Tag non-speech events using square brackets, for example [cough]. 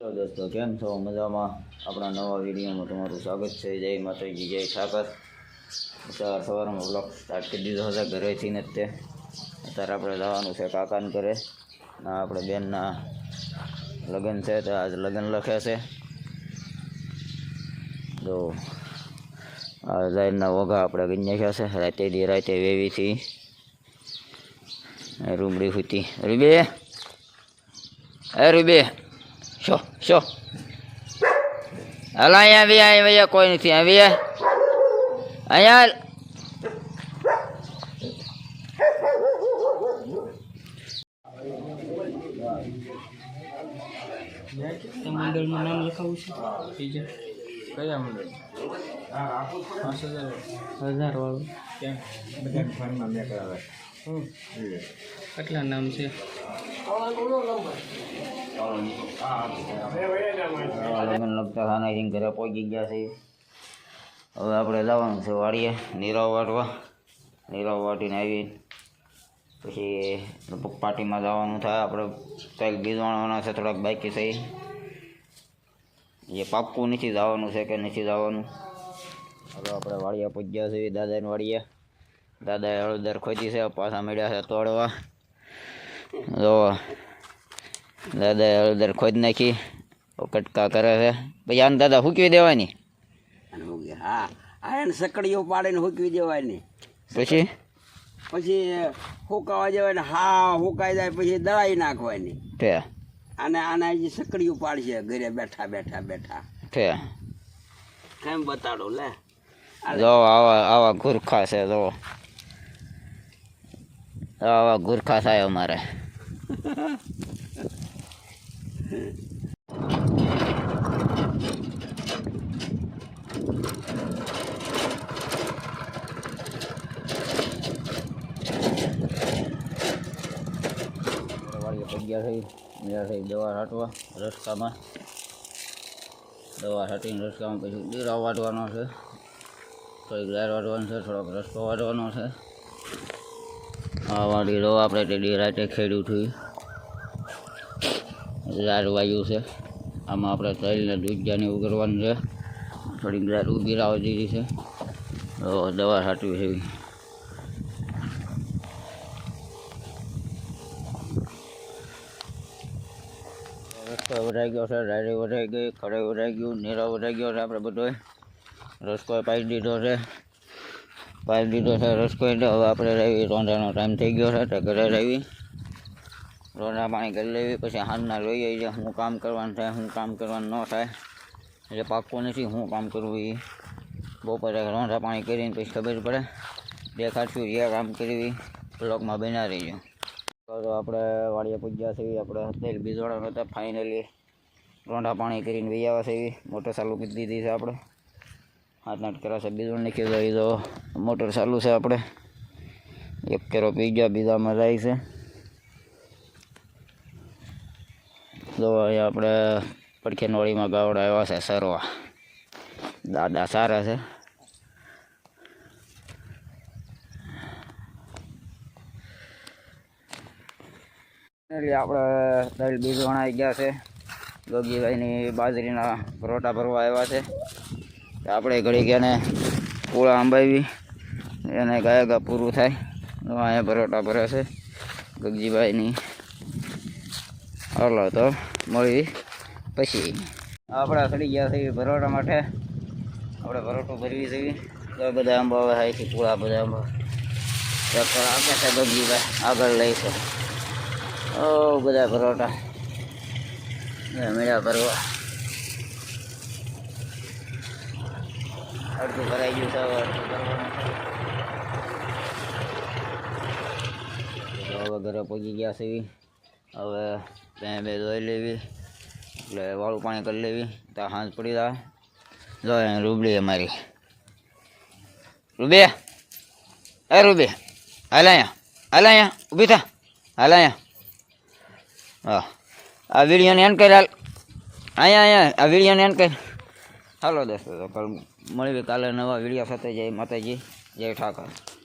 Hello દોસ્તો, કેમ છો? મજામાં? આપણા નવા વિડીયોમાં તમારું સ્વાગત છે. જય માતાજી, જય ઠાકર. સવાર સવારમાં બ્લોગ સ્ટાર્ટ કરી દીધો છે ઘરેથી ને તે. અત્યારે આપણે જવાનું છે કાકાને ઘરે. આપણે બેનના લગ્ન છે, તો આજ લગ્ન લખે છે. તો આ જાહેરના વઘા આપણે ગઈ છે. રાતે દી રાતે વેવીથી. રૂમડી હતી. રૂબે! એ રૂબે! શો શો. હાલ અહીંયા આવી અહીંયા કોઈ નથી આવી અહીંયા મંડળમાં નામ લખાવું છે? બીજું? કયા મંડળ? પાંચ હજાર. હજાર વાળું. બધા કરાવે. કેટલા નામ છે? લગતા ખાનાથી ઘરે પહોંચી ગયા છે હવે આપણે જવાનું છે વાડીએ નીરવ વાટવા નીરવ વાટીને આવી પછી લગભગ પાર્ટીમાં જવાનું થાય આપણે કંઈક બીજવાણવાના છે થોડાક બાકી થઈ એ પાક્કું નથી જવાનું છે કે નથી જવાનું હવે આપણે વાડિયા પહોંચ્યા છીએ દાદાને વાડીએ દાદાએ હળદર ખોજી છે પાછા મળ્યા છે તોડવા જો દાદાએ હળદર ખોદ નાખી કટકા કરે છે. પછી આને દાદા હૂકવી દેવાની? હા એને સકડીઓ પાડીને હુકવી દેવાની. પછી? પછી હુકાવા જવાય હા હુકાઈ જાય પછી દળાઈ નાખવાની. ઠે અને આને હજી સકડીઓ પાડશે ઘરે બેઠા બેઠા બેઠા. ઠે કેમ બતાડો લે. જો આવા આવા ગુરખા છે જો. આવા ગુરખા થાય અમારે. [laughs] વાડીએ થઈ મેળા થઈ દવા છાંટવા રસ્તામાં દવા છાંટીને રસ્તામાં પછી દીરા વાટવાનો છે. થોડીક ગાર વાટવાનો છે, થોડોક રસ્તો વાટવાનો છે. આ વાડી આપણે આપણે ટેડી રાતે ખેડ્યું થયું વાયુ છે. આમાં આપણે તલને દૂધિયાને એવું કરવાનું છે. થોડીક ગાર ઊભી રાવ દીધી છે. તો દવા સાટવી છે. રસ્તો વઢાઈ ગયો છે ડાયરી વઢાઈ ગઈ, ખડે વઢાઈ ગયું, નીરો વઢાઈ ગયો છે આપણે બધોય. રસ્કો પાઈ દીધો છે. પાઈ દીધો છે રસ્કો એટલે હવે આપણે રહી રોંધાનો ટાઈમ થઈ ગયો છે તો ઘરે રહેવી રોંધા પાણી કરી લેવી, પછી હાથના આવી જાય. શું કામ કરવાનું થાય શું કામ કરવાનું ન થાય. એટલે પાકું નથી શું કામ કરવું એ. બપોરે રોંધા પાણી કરીને પછી ખબર પડે. દેખાડશું એ કામ કરવી. બ્લોકમાં બના રહીજો. તો આપણે વાડિયા પૂજ્યા છે આપણે તેલ બીજવાળા હતા ફાઇનલી રોંઢા પાણી કરીને વહી આવ્યા છે મોટર ચાલુ કરી દીધી છે આપણે. હાથ નાટ કર્યા છે બીજું નીકળી જાય તો મોટર ચાલુ છે આપણે. એક કેરો પી ગયા બીજામાં જાય છે. અહીંયા આપણે પડખેનોળીમાં ગાવડા આવ્યા છે, સરવા. દાદા સારા છે. આપણે દાલ બીજ વણાઈ ગયા છે. ગોગીભાઈની બાજરીના પરોટા ભરવા આવ્યા છે. આપણે ઘડી ગયાને પૂળા આંબાવી, એને ગાયા પૂરું થાય. અહીંયા પરોટા ભરે છે. ગગજીભાઈની હાલો તો મળી પછી આપણે સડી ગયા છે ભરોટા માટે. આપણે ભરોટો ભરવી તો બધા આંબા હવે છે પૂળા, બધા આંબા. ચક્કર આપે છે બગી આગળ લઈ છે ઓ બધા ભરોટા. મેળા ભરવા. અડધું ભરાઈ ગયું છે, હવે ઘરે પહોંચી ગયા છે હવે ત્યાં બે ધોઈ લેવી. એટલે વાળું પાણી કરી લેવી. તો હાંજ પડી જાય. જો અહીં રૂબડી અમારી રૂબે. એ રૂબે. હાલ અહીંયા. હાલ અહીંયા. ઊભી થા. હાલ અહીંયા. હા. આ વિડીયોને એન કરી હાલ. અહીંયા અહીંયા. આ વિડીયોને એન કરી. હાલો દોસ્તો, તો કાલ મળીએ કાલે નવા વીડિયો સાથે. જય માતાજી. જય ઠાકર.